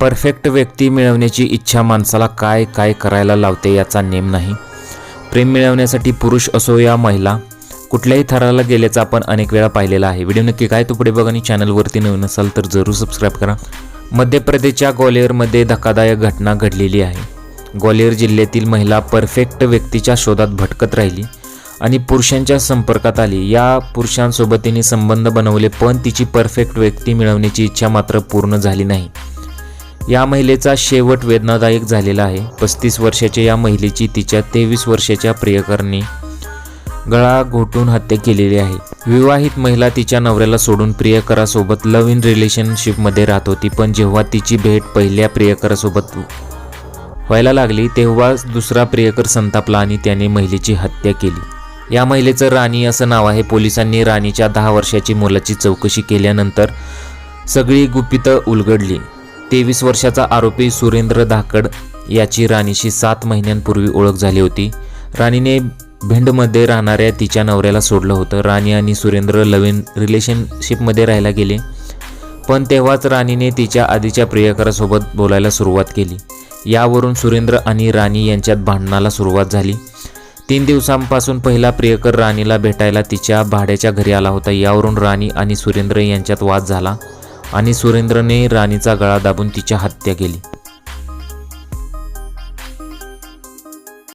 Perfect व्यक्ती मिळवण्याची इच्छा माणसाला काय काय करायला लावते याचा नेम नाही. प्रेम मिळवण्यासाठी पुरुष असो या महिला कुठल्याही थराला गेल्याचं आपण अनेक वेळा पाहिलेलं आहे. व्हिडिओ नक्की काय तो पुढे बघा आणि चॅनलवरती नवीन असाल तर जरूर सबस्क्राईब करा. मध्य प्रदेशच्या ग्वालियरमध्ये धक्कादायक घटना घडलेली आहे. ग्वालियर जिल्ह्यातील महिला परफेक्ट व्यक्तीच्या शोधात भटकत राहिली. आणि पुरुषांच्या संपर्कात आली. या पुरुषांसोबत तिने संबंध बनवले पण तिची परफेक्ट व्यक्ती मिळवण्याची इच्छा मात्र पूर्ण झाली नाही. या महिलेचा शेवट वेदनादायक झालेला आहे. पस्तीस वर्षाच्या या महिलेची तिच्या तेवीस वर्षाच्या प्रियकरणी गळा घोटून हत्या केलेली आहे. विवाहित महिला तिच्या नवऱ्याला सोडून प्रियकरासोबत लव्ह इन रिलेशनशिपमध्ये राहत होती पण जेव्हा तिची भेट पहिल्या प्रियकरासोबत व्हायला लागली तेव्हा दुसरा प्रियकर संतापला आणि त्याने महिलेची हत्या केली. या महिलेचं राणी असं नाव आहे. पोलिसांनी राणीच्या दहा वर्षाची मुलाची चौकशी केल्यानंतर सगळी गुपितं उलगडली. तेवीस वर्षाचा आरोपी सुरेंद्र धाकड याची राणीशी सात महिन्यांपूर्वी ओळख झाली होती. राणीने भिंडमध्ये राहणाऱ्या तिच्या नवऱ्याला सोडलं होतं. राणी आणि सुरेंद्र लवीन रिलेशनशिपमध्ये राहायला गेले. पण तेव्हाच राणीने तिच्या आधीच्या प्रियकरासोबत बोलायला सुरुवात केली. यावरून सुरेंद्र आणि राणी यांच्यात भांडणाला सुरुवात झाली. तीन दिवसांपासून पहिला प्रियकर राणीला भेटायला तिच्या भाड्याच्या घरी आला होता. यावरून राणी आणि सुरेंद्र यांच्यात वाद झाला आणि सुरेंद्रने राणीचा गळा दाबून तिची हत्या केली.